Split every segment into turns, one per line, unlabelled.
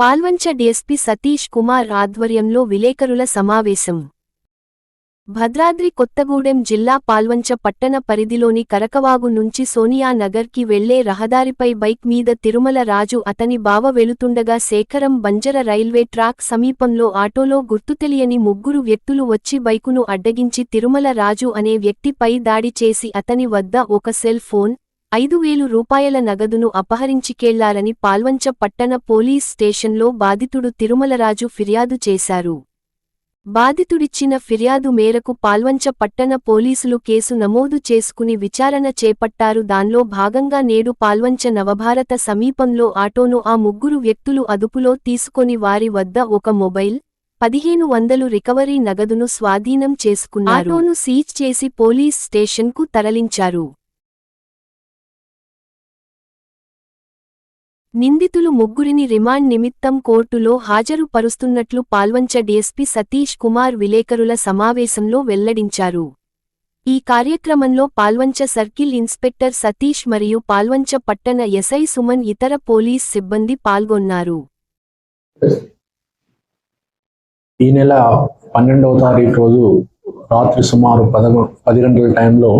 Palvancha DSP Satish Kumar ఆధ్వర్యంలో విలేకరుల సమావేశం. భద్రాద్రి కొత్తగూడెం జిల్లా పాల్వంచ పట్టణ పరిధిలోని కరకవాగు నుంచి సోనియా నగర్కి వెళ్ళే రహదారిపై బైక్ మీద తిరుమల రాజు అతని బావ వెళుతుండగా శేఖరం బంజర రైల్వే ట్రాక్ సమీపంలో ఆటోలో గుర్తుతెలియని ముగ్గురు వ్యక్తులు వచ్చి బైకును అడ్డగించి తిరుమల రాజు అనే వ్యక్తిపై దాడి చేసి అతని వద్ద ఒక సెల్ ఫోన్ ఐదు వేలు రూపాయల నగదును అపహరించికెళ్ళారని పాల్వంచ పట్టణ పోలీస్ స్టేషన్లో బాధితుడు తిరుమలరాజు ఫిర్యాదు చేశారు. బాధితుడిచ్చిన ఫిర్యాదు మేరకు పాల్వంచ పట్టణ పోలీసులు కేసు నమోదు చేసుకుని విచారణ చేపట్టారు. దాన్లో భాగంగా నేడు పాల్వంచ నవభారత సమీపంలో ఆటోను ఆ ముగ్గురు వ్యక్తులు అదుపులో తీసుకొని వారి వద్ద ఒక మొబైల్ పదిహేను వందలు రికవరీ నగదును స్వాధీనం చేసుకున్నారు. ఆటోను సీజ్ చేసి పోలీస్ స్టేషన్కు తరలించారు. నిందితులు ముగ్గురిని రిమాండ్ నిమిత్తం కోర్టులో హాజరుపరుస్తున్నట్లు పాల్వంచ డీఎస్పీ సతీష్ కుమార్ విలేకరుల సమావేశంలో వెల్లడించారు. ఈ కార్యక్రమంలో పాల్వంచ సర్కిల్ ఇన్స్పెక్టర్ సతీష్ మరియు పాల్వంచ పట్టణ ఎస్ఐ సుమన్ ఇతర పోలీస్ సిబ్బంది పాల్గొన్నారు.
ఈ నెల పన్నెండవ తారీఖు రోజు రాత్రి సుమారు పదకొ పది గంటల టైంలో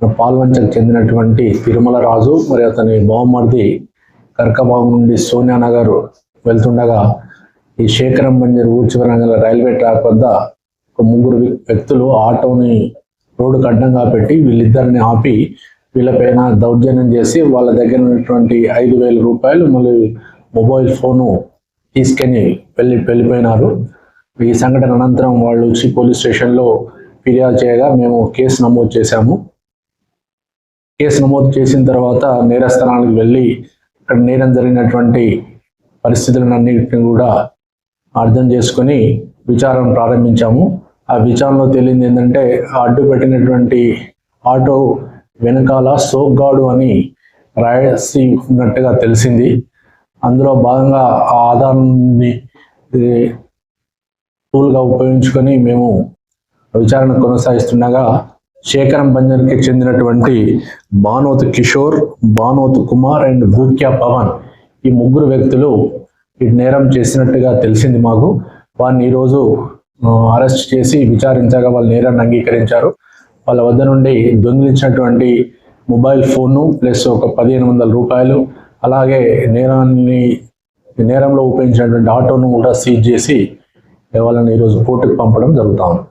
పాల్వంచకు చెందినటువంటి తిరుమల రాజు అతని బహుమర్ది కర్కబాబు నుండి సోనియా నగర్ వెళ్తుండగా ఈ శేఖరం బంజర్ ఊరు రైల్వే ట్రాక్ వద్ద ఒక ముగ్గురు వ్యక్తులు ఆటోని రోడ్డుకు అడ్డంగా పెట్టి వీళ్ళిద్దరిని ఆపి వీళ్ళపైన దౌర్జన్యం చేసి వాళ్ళ దగ్గర ఉన్నటువంటి ఐదు వేల రూపాయలు మళ్ళీ మొబైల్ ఫోను తీసుకొని వెళ్ళి వెళ్ళిపోయినారు. ఈ సంఘటన అనంతరం వాళ్ళు వచ్చి పోలీస్ స్టేషన్లో ఫిర్యాదు చేయగా మేము కేసు నమోదు చేశాము. కేసు నమోదు చేసిన తర్వాత నేరస్థానానికి వెళ్ళి అక్కడ నేరం జరిగినటువంటి పరిస్థితులన్నింటిని కూడా అర్థం చేసుకొని విచారణ ప్రారంభించాము. ఆ విచారణలో తేలింది ఏంటంటే ఆ అడ్డు పెట్టినటువంటి ఆటో వెనకాల సోగ్గాడు అని రాయసి ఉన్నట్టుగా తెలిసింది. అందులో భాగంగా ఆ ఆధారాన్ని టూల్గా ఉపయోగించుకొని మేము విచారణ కొనసాగిస్తుండగా శేఖరం బంజర్కి చెందినటువంటి బానోత్ కిషోర్ బానోత్ కుమార్ అండ్ భూక్యా పవన్ ఈ ముగ్గురు వ్యక్తులు ఈ నేరం చేసినట్టుగా తెలిసింది మాకు. వారిని ఈరోజు అరెస్ట్ చేసి విచారించగా వాళ్ళు నేరాన్ని అంగీకరించారు. వాళ్ళ వద్ద నుండి దొంగిలించినటువంటి మొబైల్ ఫోను ప్లస్ ఒక పదిహేను వందల రూపాయలు అలాగే నేరాన్ని నేరంలో ఉపయోగించినటువంటి ఆటోను కూడా సీజ్ చేసి వాళ్ళని ఈరోజు కోర్టుకు పంపడం జరుగుతూ ఉంది.